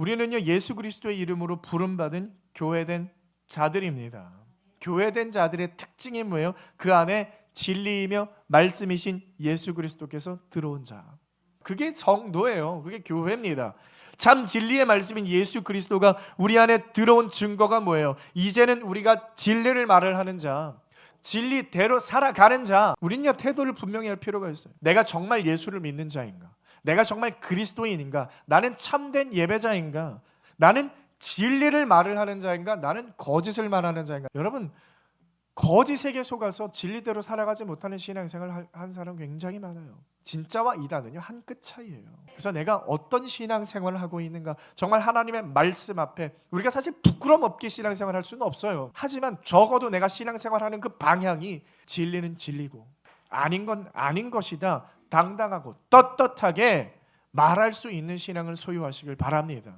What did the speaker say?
우리는요 예수 그리스도의 이름으로 부름 받은 교회된 자들입니다. 교회된 자들의 특징이 뭐예요? 그 안에 진리이며 말씀이신 예수 그리스도께서 들어온 자. 그게 성도예요. 그게 교회입니다. 참 진리의 말씀인 예수 그리스도가 우리 안에 들어온 증거가 뭐예요? 이제는 우리가 진리를 말을 하는 자, 진리대로 살아가는 자. 우리는요 태도를 분명히 할 필요가 있어요. 내가 정말 예수를 믿는 자인가? 내가 정말 그리스도인인가? 나는 참된 예배자인가? 나는 진리를 말을 하는 자인가? 나는 거짓을 말하는 자인가? 여러분 거짓에게 속아서 진리대로 살아가지 못하는 신앙생활을 할- 한 사람 굉장히 많아요. 진짜와 이단은요 한 끗 차이예요. 그래서 내가 어떤 신앙생활을 하고 있는가 정말 하나님의 말씀 앞에 우리가 사실 부끄럼 없게 신앙생활 할 수는 없어요. 하지만 적어도 내가 신앙생활하는 그 방향이 진리는 진리고 아닌 건 아닌 것이다. 당당하고 떳떳하게 말할 수 있는 신앙을 소유하시길 바랍니다.